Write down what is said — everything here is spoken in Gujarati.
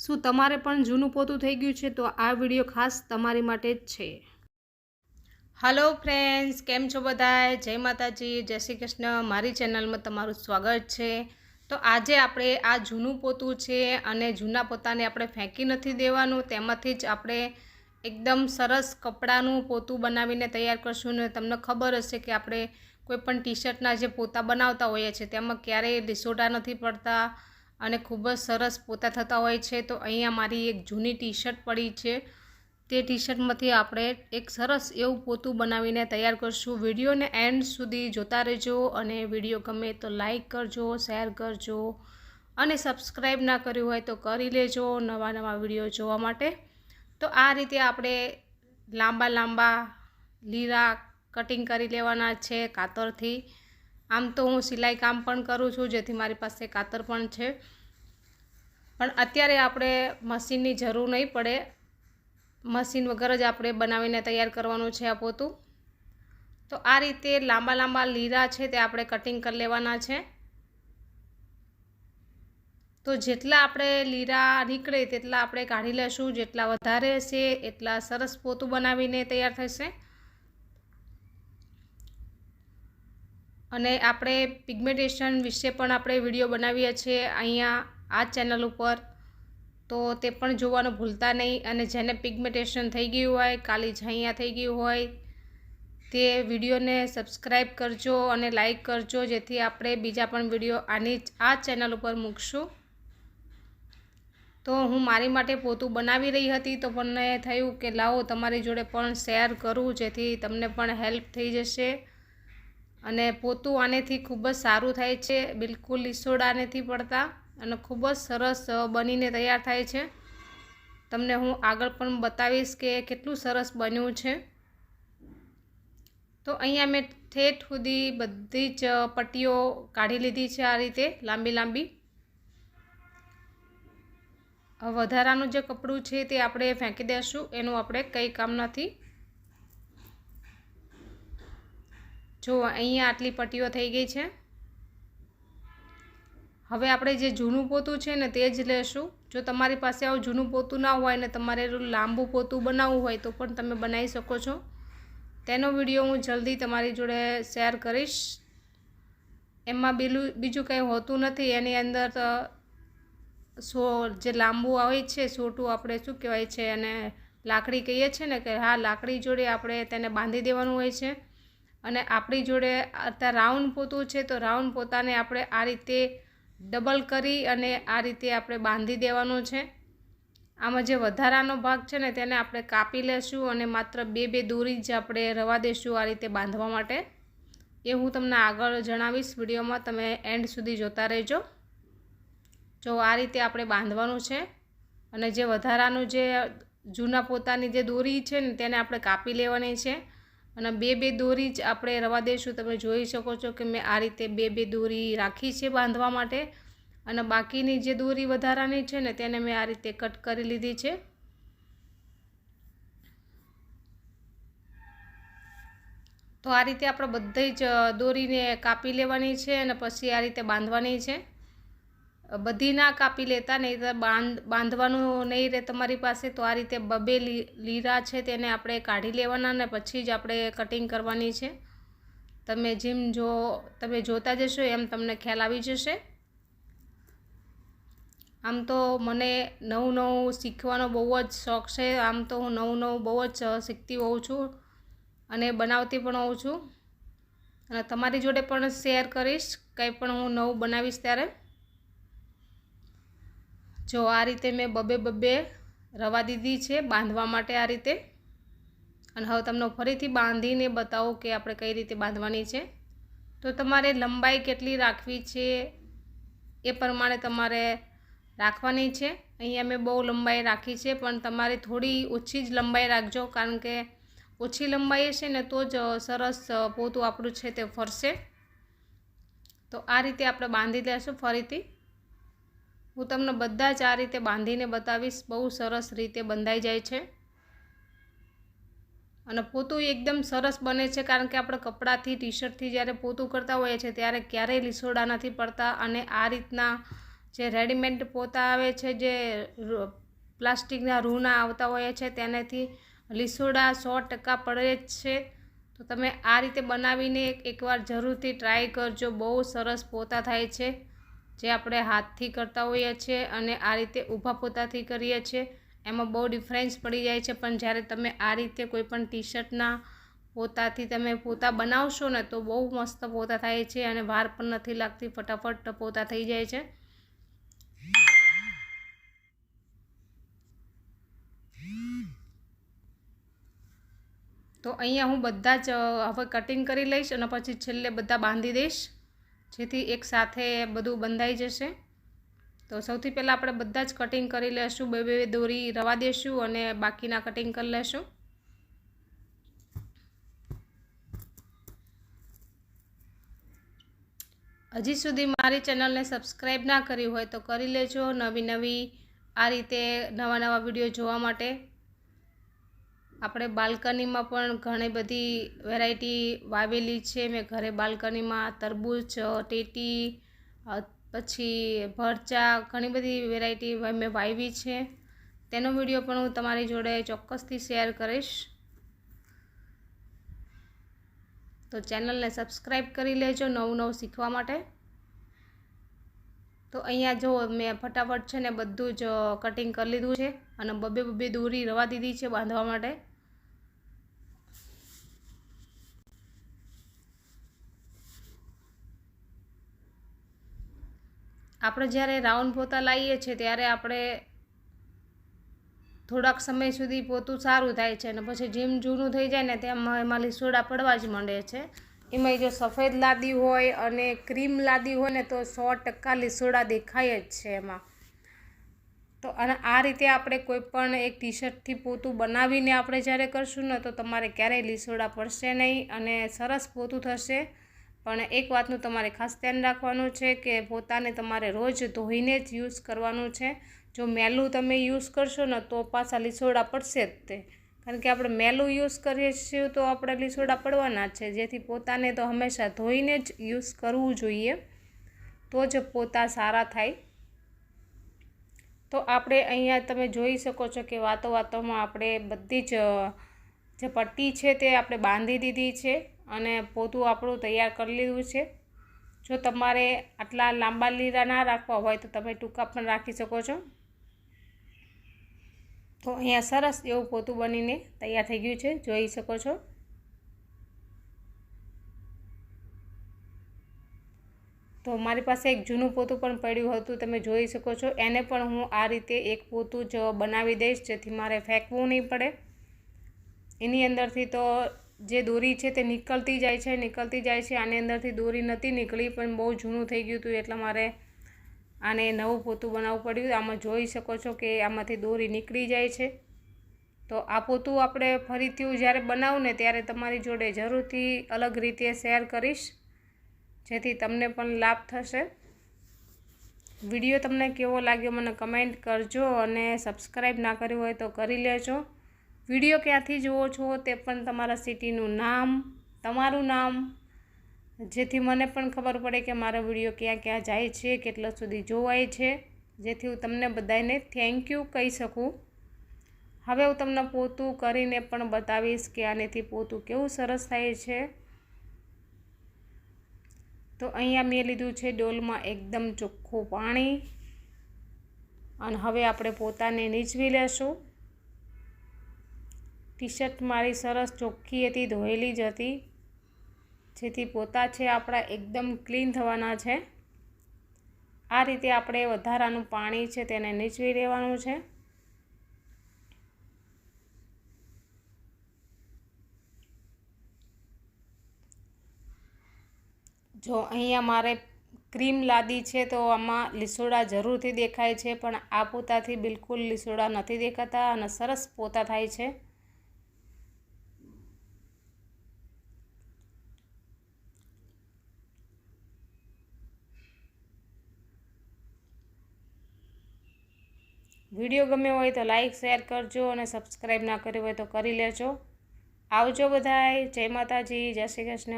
શું તમારે પણ જૂનું પોતું થઈ ગયું છે? તો આ વીડિયો ખાસ તમારી માટે જ છે. હલો ફ્રેન્ડ્સ કેમ છો બધાય? જય માતાજી, જય શ્રી કૃષ્ણ. મારી ચેનલમાં તમારું સ્વાગત છે. તો આજે આપણે આ જૂનું પોતું છે અને જૂના પોતાને આપણે ફેંકી નથી દેવાનું. તેમાંથી જ આપણે એકદમ સરસ કપડાનું પોતું બનાવીને તૈયાર કરશું ને તમને ખબર હશે કે આપણે કોઈપણ ટી શર્ટના જે પોતા બનાવતા હોઈએ છીએ, તેમાં ક્યારેય ડિસોટા નથી પડતા. અને ખૂબ જ સરસ પોતા થતા હોય છે, તો અહીંયા મારી એક જૂની ટી શર્ટ પડી છે. તે ટી શર્ટમાંથી આપણે એક સરસ એવું પોતું બનાવીને તૈયાર કરશું. વિડીયોને એન્ડ સુધી જોતા રહેજો અને વીડિયો ગમે તો લાઈક કરજો, શેર કરજો અને સબસ્ક્રાઈબ ના કર્યું હોય તો કરી લેજો નવા નવા વીડિયો જોવા માટે. તો આ રીતે આપણે લાંબા લાંબા લીરા કટિંગ કરી લેવાના છે કાતરથી. આમ તો હું સિલાઈ કામ પણ કરું છું, જેથી મારી પાસે કાતર પણ છે. પણ અત્યારે આપણે મશીનની જરૂર નહીં પડે. મશીન વગર જ આપણે બનાવીને તૈયાર કરવાનું છે આ પોતું તો આ રીતે લાંબા લાંબા લીરા છે તે આપણે કટિંગ કરી લેવાના છે. તો જેટલા આપણે લીરા નીકળે તેટલા આપણે કાઢી લેશું, જેટલા વધારે હશે એટલા સરસ પોતું બનાવીને તૈયાર થશે. અને આપણે પિગમેન્ટેશન વિશે પણ આપણે વીડિયો બનાવીએ છીએ અહીંયા આ ચેનલ ઉપર. તો તે પણ જોવાનું ભૂલતા નહીં. અને જેને પિગમેન્ટેશન થઈ ગયું હોય, કાલી ઝાઈયા થઈ ગયું હોય, તે વિડીયોને સબસ્ક્રાઈબ કરજો અને લાઈક કરજો, જેથી આપણે બીજા પણ વીડિયો આની આ ચેનલ ઉપર મૂકશું. તો હું મારી માટે પોતું બનાવી રહી હતી, તો મને થયું કે લાવો તમારી જોડે પણ શેર કરું, જેથી તમને પણ હેલ્પ થઈ જશે. અને પોતું આનેથી ખૂબ જ સારું થાય છે, બિલકુલ લીસોડા નથી પડતા અને ખૂબ જ સરસ બનીને તૈયાર થાય છે. તમને હું આગળ પણ બતાવીશ કે કેટલું સરસ બન્યું છે. તો અહીંયા મેં ઠેઠ સુધી બધી જ પટ્ટીઓ કાઢી લીધી છે આ રીતે, લાંબી લાંબી. વધારાનું જે કપડું છે તે આપણે ફેંકી દઈશું એનું આપણે કંઈ કામ નથી. જો અહીંયા આટલી પટ્ટીઓ થઈ ગઈ છે. હવે આપણે જે જૂનું પોતું છે ને તે જ લેશું. જો તમારી પાસે આવું જૂનું પોતું ના હોય ને તમારે લાંબુ પોતું બનાવવું હોય તો પણ તમે બનાવી શકો છો. તેનો વીડિયો હું જલ્દી તમારી જોડે શેર કરીશ. એમાં બીલું, બીજું કંઈ હોતું નથી. એની અંદર સો, જે લાંબુ આવે છે, સોટું આપણે શું કહેવાય છે અને લાકડી કહીએ છીએ ને કે હા, લાકડી જોડે આપણે તેને બાંધી દેવાનું હોય છે. અને આપણી જોડે અત્યારે રાઉન્ડ પોતું છે, તો રાઉન્ડ પોતાને આપણે આ રીતે ડબલ કરી અને આ રીતે આપણે બાંધી દેવાનું છે. આમાં જે વધારાનો ભાગ છે ને, તેને આપણે કાપી લેશું અને માત્ર બે બે દોરી જ આપણે રવા દઈશું આ રીતે બાંધવા માટે. એ હું તમને આગળ જણાવીશ વિડીયોમાં, તમે એન્ડ સુધી જોતા રહેજો. જો આ રીતે આપણે બાંધવાનું છે અને જે વધારાનું જે જૂના પોતાની જે દોરી છે ને, તેને આપણે કાપી લેવાની છે. અને બે બે દોરી જ આપણે રવા દઈશું. તમે જોઈ શકો છો કે મેં આ રીતે બે બે દોરી રાખી છે બાંધવા માટે. અને બાકીની જે દોરી વધારાની છે ને તેને મેં આ રીતે કટ કરી લીધી છે. તો આ રીતે આપણે બધી જ દોરીને કાપી લેવાની છે અને પછી આ રીતે બાંધવાની છે. બધી ના કાપી લેતા, નહીં તો બાંધ, બાંધવાનું નહીં રહે તમારી પાસે, તો આ રીતે બબે લીરા છે તેને આપણે કાઢી લેવાના ને પછી જ આપણે કટિંગ કરવાની છે. તમે જેમ જો, તમે જોતા જશો એમ તમને ખ્યાલ આવી જશે. આમ તો મને નવું નવું શીખવાનો બહુ જ શોખ છે. આમ તો હું નવું નવું બહુ જ શીખતી હોઉં છું અને બનાવતી પણ હોઉં છું. અને તમારી જોડે પણ શેર કરીશ. કંઈ પણ હું નવું બનાવીશ ત્યારે. જો આ રીતે મેં બબે બબે રવા દીધી છે બાંધવા માટે આ રીતે. અને હવે તમને ફરીથી બાંધીને બતાવું કે આપણે કઈ રીતે બાંધવાની છે. તો તમારે લંબાઈ કેટલી રાખવી છે એ પ્રમાણે તમારે રાખવાની છે. અહીંયા મેં બહુ લંબાઈ રાખી છે પણ તમારે થોડી ઓછી જ લંબાઈ રાખજો કારણ કે ઓછી લંબાઈ હશે ને તો જ સરસ પોતું આપણું છે તે ફરશે. તો આ રીતે આપણે બાંધી લેશું ફરીથી. હું તમને બધા જ આ રીતે બાંધીને બતાવીશ, બહુ સરસ રીતે બંધાઈ જાય છે. અને પોતું એકદમ સરસ બને છે, કારણ કે આપણે કપડાથી ટી શર્ટથી જ્યારે પોતું કરતા હોઈએ છીએ, ત્યારે ક્યારેય લીસોડા નથી પડતા. અને આ રીતના જે રેડીમેડ પોતા આવે છે, જે પ્લાસ્ટિકના રૂના આવતા હોય છે, તેનાથી લીસોડા સો ટકા પડે જ છે. તો તમે આ રીતે બનાવીને એકવાર જરૂરથી ટ્રાય કરજો. બહુ સરસ પોતા થાય છે. જે આપણે હાથથી કરતા હોઈએ છીએ અને આ રીતે ઊભા પોતાથી કરીએ છીએ. એમાં બહુ ડિફરન્સ પડી જાય છે. પણ જ્યારે તમે આ રીતે કોઈ પણ ટી શર્ટના પોતાથી તમે પોતા બનાવશો ને તો બહુ મસ્ત પોતા થાય છે અને વાર પણ નથી લાગતી. ફટાફટ પોતા થઈ જાય છે. તો અહીંયા હું બધા જ હવે કટિંગ કરી લઈશ અને પછી છેલ્લે બધા બાંધી દઈશ. જેથી એક સાથે બધું બંધાઈ જશે. તો સૌથી પહેલાં આપણે બધા જ કટિંગ કરી લેશું, બે બે દોરી રવા દેશું અને બાકીના કટિંગ કરી લેશું. હજી સુધી મારી ચેનલને સબસ્ક્રાઈબ ના કરી હોય તો કરી લેજો નવી નવી આ રીતે નવા નવા વીડિયો જોવા માટે. આપણે બાલ્કનીમાં પણ ઘણી બધી વેરાયટી વાવેલી છે. મેં ઘરે બાલ્કનીમાં તરબૂચ, ટેટી પછી ભરચા ઘણી બધી વેરાયટી મેં વાવી છે. તેનો વીડિયો પણ હું તમારી જોડે ચોક્કસથી શેર કરીશ. તો ચેનલને સબસ્ક્રાઈબ કરી લેજો નવું નવું શીખવા માટે. તો અહીંયા જો મેં ફટાફટ છે ને બધું જ કટિંગ કરી લીધું છે અને બબે બબે દોરી રવા દીધી છે બાંધવા માટે. આપણે જ્યારે રાઉન્ડ પોતા લાવીએ છીએ ત્યારે આપણે થોડાક સમય સુધી પોતું સારું થાય છે અને પછી જેમ જૂનું થઈ જાય ને તેમ એમાં લીસોડા પડવા જ માંડે છે. એમાં જો સફેદ લાદી હોય અને ક્રીમ લાદી હોય ને તો સો ટકા લીસોડા દેખાય જ છે એમાં. તો અને આ રીતે આપણે કોઈ પણ એક ટી શર્ટથી પોતું બનાવીને આપણે જ્યારે કરશું ને તો તમારે ક્યારેય લીસોડા પડશે નહીં અને સરસ પોતું થશે. પણ એક વાતનું તમારે ખાસ ધ્યાન રાખવાનું છે કે પોતાને તમારે રોજ ધોઈને જ યુઝ કરવાનું છે. જો મેલું તમે યુઝ કરશો ને તો પાછા લીસોડા પડશે જ તે. કારણ કે આપણે મેલું યુઝ કરીએ છીએ તો આપણે લીસોડા પડવાના છે. જેથી પોતાને તો હંમેશા ધોઈને જ યુઝ કરવું જોઈએ. તો જ પોતા સારા થાય. તો આપણે અહીંયા તમે જોઈ શકો છો કે વાતો વાતોમાં આપણે બધી જ જે પટ્ટી છે તે આપણે બાંધી દીધી છે. અને પોતું આપણું તૈયાર કરી લીધું છે. જો તમારે આટલા લાંબા લીરા ના રાખવા હોય તો તમે ટૂંકા પણ રાખી શકો છો. તો અહીંયા સરસ એવું પોતું બનીને તૈયાર થઈ ગયું છે. જોઈ શકો છો. તો મારી પાસે એક જૂનું પોતું પણ પડ્યું હતું, તમે જોઈ શકો છો. એને પણ હું આ રીતે એક પોતું જ બનાવી દઈશ, જેથી મારે ફેંકવું નહીં પડે. એની અંદરથી તો જે દોરી છે તે નીકળતી જાય છે, નીકળતી જાય છે. આની અંદરથી દોરી નથી નીકળી, પણ બહુ જૂનું થઈ ગયું હતું એટલે મારે આને નવું પોતું બનાવવું પડ્યું. આમાં જોઈ શકો છો કે આમાંથી દોરી નીકળી જાય છે. તો આ પોતું આપણે ફરીથી જ્યારે બનાવું ને ત્યારે તમારી જોડે જરૂરથી અલગ રીતે શેર કરીશ, જેથી તમને પણ લાભ થશે. વીડિયો તમને કેવો લાગ્યો મને કમેન્ટ કરજો અને સબસ્ક્રાઈબ ના કર્યું હોય તો કરી લેજો. વીડિયો ક્યાંથી જુઓ છો તે પણ તમારા સિટીનું નામ, તમારું નામ, જેથી મને પણ ખબર પડે કે મારો વીડિયો ક્યાં ક્યાં જાય છે, કેટલા સુધી જોવાય છે. જેથી હું તમને બધાને થેન્ક યુ કહી શકું. હવે હું તમને પોતું કરીને પણ બતાવીશ કે આનેથી પોતું કેવું સરસ થાય છે. તો અહીંયા મેં લીધું છે ડોલમાં એકદમ ચોખ્ખું પાણી. અને હવે આપણે પોતાને નીચવી લેશું. ટી શર્ટ મારી સરસ ચોખ્ખી હતી, ધોયેલી જ હતી. જેથી પોતા છે આપણા એકદમ ક્લીન થવાના છે. આ રીતે આપણે વધારાનું પાણી છે તેને નીચવી દેવાનું છે. જો અહીંયા મારે ક્રીમ લાદી છે તો આમાં લીસોડા જરૂરથી દેખાય છે, પણ આ પોતાથી બિલકુલ લીસોડા નથી દેખાતા અને સરસ પોતા થાય છે. વીડિયો ગમ્યો હોય તો લાઈક, શેર કરજો અને સબસ્ક્રાઈબ ના કર્યું હોય તો કરી લેજો. આવજો બધાય. જય માતાજી, જય શ્રી કૃષ્ણ.